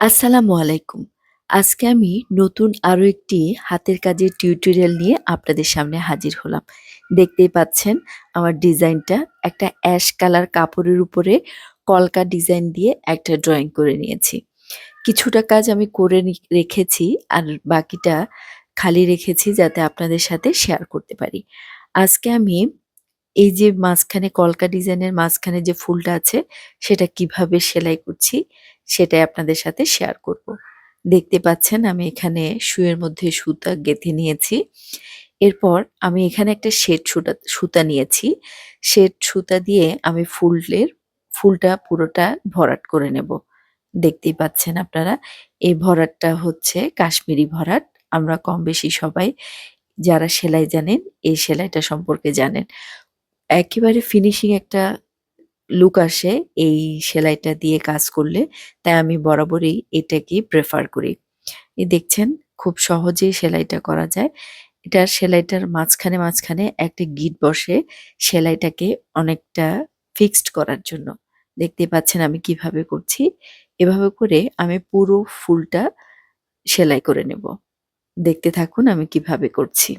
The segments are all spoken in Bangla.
আসসালামু আলাইকুম। আজকে আমি নতুন আরও একটি হাতের কাজের টিউটোরিয়াল নিয়ে আপনাদের সামনে হাজির হলাম। দেখতেই পাচ্ছেন আমার ডিজাইনটা একটা অ্যাশ কালার কাপড়ের উপরে কলকা ডিজাইন দিয়ে একটা ড্রয়িং করে নিয়েছি। কিছুটা কাজ আমি করে রেখেছি আর বাকিটা খালি রেখেছি যাতে আপনাদের সাথে শেয়ার করতে পারি। আজকে আমি এই যে মাঝখানে কলকা ডিজাইনের মাঝখানে যে ফুলটা আছে সেটা কীভাবে সেলাই করছি সেটাই আপনাদের সাথে শেয়ার করব। দেখতে পাচ্ছেন আমি এখানে শুয়ের মধ্যে সুতা গেঁথে নিয়েছি। এরপর আমি এখানে একটা শেড সুতা সুতা নিয়েছি। শেড সুতা দিয়ে আমি ফুলের, ফুলটা পুরোটা ভরাট করে নেব। দেখতেই পাচ্ছেন আপনারা, এই ভরাটটা হচ্ছে কাশ্মীরি ভরাট। আমরা কম বেশি সবাই যারা সেলাই জানেন, এই সেলাইটা সম্পর্কে জানেন। একেবারে ফিনিশিং একটা লুক আসে এই সেলাইটা দিয়ে কাজ করলে তাই আমি বরাবরই এটাকে প্রেফার করি। এই দেখছেন খুব সহজেই সেলাইটা করা যায়। এটার সেলাইটার মাঝখানে, মাঝখানে একটা গিঁট বসে সেলাইটাকে অনেকটা ফিক্সড করার জন্য। দেখতে পাচ্ছেন আমি কীভাবে করছি। এভাবে করে আমি পুরো ফুলটা সেলাই করে নেব। দেখতে থাকুন আমি কীভাবে করছি।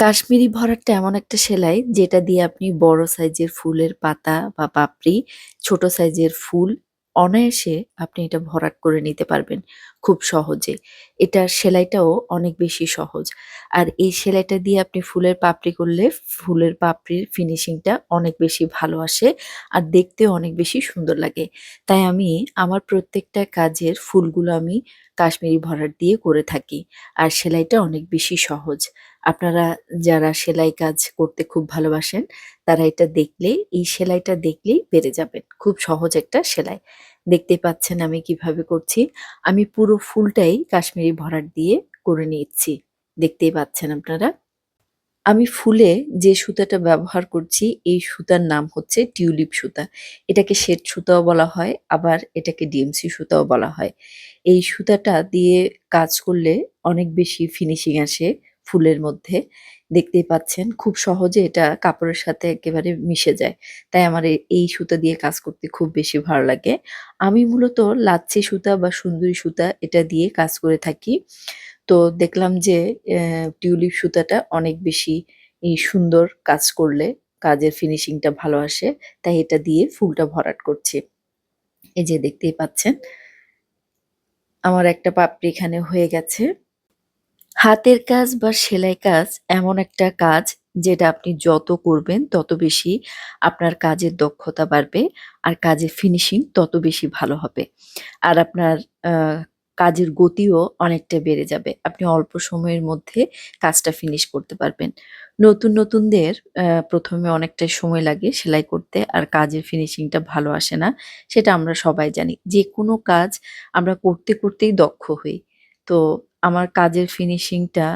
কাশ্মীরি ভরাটটা এমন একটা সেলাই যেটা দিয়ে আপনি বড় সাইজের ফুলের পাতা বা পাপড়ি, ছোট সাইজের ফুল অনায়াসে আপনি এটা ভরাট করে নিতে পারবেন খুব সহজে। এটার সেলাইটাও অনেক বেশি সহজ। আর এই সেলাইটা দিয়ে আপনি ফুলের পাপড়ি করলে ফুলের পাপড়ির ফিনিশিংটা অনেক বেশি ভালো আসে আর দেখতেও অনেক বেশি সুন্দর লাগে। তাই আমি আমার প্রত্যেকটা কাজের ফুলগুলো আমি কাশ্মীরি ভরাট দিয়ে করে থাকি। আর সেলাইটা অনেক বেশি সহজ। আপনারা যারা সেলাই কাজ করতে খুব ভালোবাসেন, তারা এটা দেখলে এই সেলাইটা দেখলেই পেরে যাবেন। খুব সহজ একটা সেলাই। দেখতে পাচ্ছেন আমি কীভাবে করছি। আমি পুরো ফুলটাই কাশ্মীরি ভরাট দিয়ে করে নিচ্ছি। দেখতেই পাচ্ছেন আপনারা। আমি ফুলে যে সুতাটা ব্যবহার করছি, এই সুতার নাম হচ্ছে টিউলিপ সুতা। এটাকে শ্বেত সুতাও বলা হয়, আবার এটাকে ডিএমসি সুতাও বলা হয়। এই সুতাটা দিয়ে কাজ করলে অনেক বেশি ফিনিশিং আসে ফুলের মধ্যে। দেখতেই পাচ্ছেন, খুব সহজে এটা কাপড়ের সাথে একেবারে মিশে যায়। তাই আমার এই সুতা দিয়ে কাজ করতে খুব বেশি ভালো লাগে। আমি মূলত লাচ্ছি সুতা বা সুন্দরী সুতা এটা দিয়ে কাজ করে থাকি। তো দেখলাম যে টিউলিপ সুতাটা অনেক বেশি সুন্দর কাজ করলে, কাজের ফিনিশিংটা ভালো আসে। তাই এটা দিয়ে ফুলটা ভরাট করছি। এই যে দেখতেই পাচ্ছেন। আমার একটা পাপড়ি এখানে হয়ে গেছে। হাতের কাজ বা সেলাই কাজ এমন একটা কাজ যেটা আপনি যত করবেন তত বেশি আপনার কাজের দক্ষতা বাড়বে আর কাজের ফিনিশিং তত বেশি ভালো হবে। আর আপনার কাজের গতিও অনেকটা বেড়ে যাবে। আপনি অল্প সময়ের মধ্যে কাজটা ফিনিশ করতে পারবেন। নতুন, নতুনদের প্রথমে ১ম এ অনেকটাই সময় লাগে সেলাই করতে আর কাজের ফিনিশিংটা ভালো আসে না। সেটা আমরা সবাই জানি। যে কোনো কাজ আমরা করতে, করতেই দক্ষ হই। তো আমার কাজের ফিনিশিংটা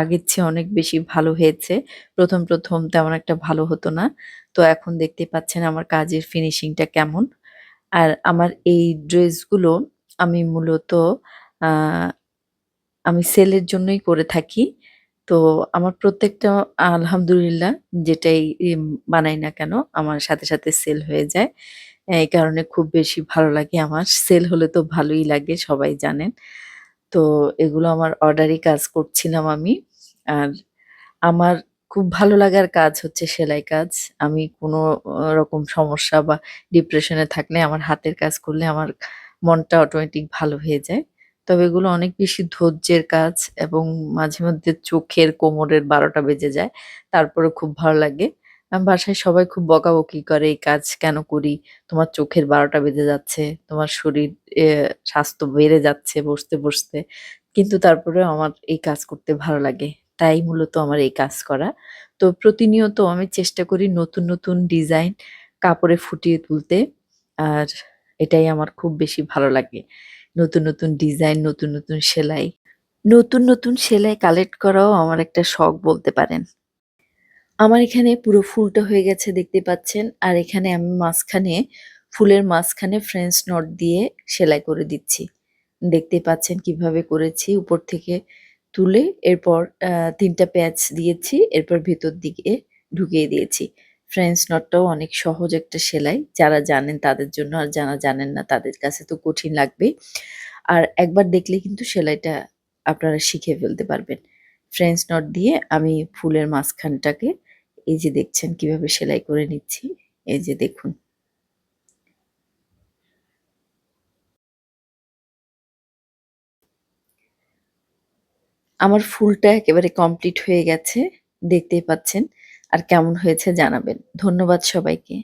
আগের চেয়ে অনেক বেশি ভালো হয়েছে। ১ম, ১ম তেমন একটা ভালো হতো না। তো এখন দেখতেই পাচ্ছেন আমার কাজের ফিনিশিংটা কেমন। আর আমার এই ড্রেসগুলো আমি মূলত আমি সেলের জন্যই করে থাকি। তো আমার প্রত্যেকটা আলহামদুলিল্লাহ যেটাই বানাই না কেন আমার সাথে, সাথে সেল হয়ে যায়। এই কারণে খুব বেশি ভালো লাগে আমার। সেল হলে তো ভালোই লাগে সবাই জানেন। তো এগুলো আমার অর্ডারই কাজ করছিলাম আমি। আর আমার খুব ভালো লাগার কাজ হচ্ছে সেলাই কাজ। আমি কোনো রকম সমস্যা বা ডিপ্রেশনে থাকলে, আমার হাতের কাজ করলে আমার মনটা অটোমেটিক ভালো হয়ে যায়। তবে এগুলো অনেক বেশি ধৈর্যের কাজ এবং মাঝে মধ্যে চোখের কোমরের বারোটা বেজে যায়। তারপরেও খুব ভালো লাগে। বাসায় সবাই খুব বকাবকি করে, "এই কাজ কেন করি? তোমার চোখের ১২ টা বেজে যাচ্ছে। তোমার শরীর এ স্বাস্থ্য বেড়ে যাচ্ছে বসতে, বসতে।" কিন্তু তারপরেও আমার এই কাজ করতে ভালো লাগে। তাই মূলত আমার এই কাজ করা। তো প্রতিনিয়ত আমি চেষ্টা করি নতুন, নতুন ডিজাইন কাপড়ে ফুটিয়ে তুলতে। আর এটাই আমার খুব বেশি ভালো লাগে। নতুন, নতুন ডিজাইন, নতুন, নতুন সেলাই। নতুন, নতুন সেলাই কালেক্ট করাও আমার একটা শখ বলতে পারেন। আমার এখানে পুরো ফুলটা হয়ে গেছে দেখতে পাচ্ছেন। আর এখানে আমি মাঝখানে ফুলের মাঝখানে ফ্রেঞ্চ নট দিয়ে সেলাই করে দিচ্ছি। দেখতে পাচ্ছেন কীভাবে করেছি উপর থেকে তুলে এরপর, আ ৩ টা প্যাচ দিয়েছি। এরপর ভেতর দিকে ঢুকিয়ে দিয়েছি। ফ্রেঞ্চ নটটাও অনেক সহজ একটা সেলাই। যারা জানেন তাদের জন্য, আর যারা জানেন না তাদের কাছে তো কঠিন লাগবে আর একবার দেখলে কিন্তু সেলাইটা আপনারা শিখে ফেলতে পারবেন। ফ্রেঞ্চ নট দিয়ে আমি ফুলের মাঝখানটাকে এই যে দেখছেন কীভাবে সেলাই করে নিচ্ছি। এই যে দেখুন। আমার ফুলটা একেবারে কমপ্লিট হয়ে গেছে। দেখতেই পাচ্ছেন। আর কেমন হয়েছে জানাবেন। ধন্যবাদ সবাইকে।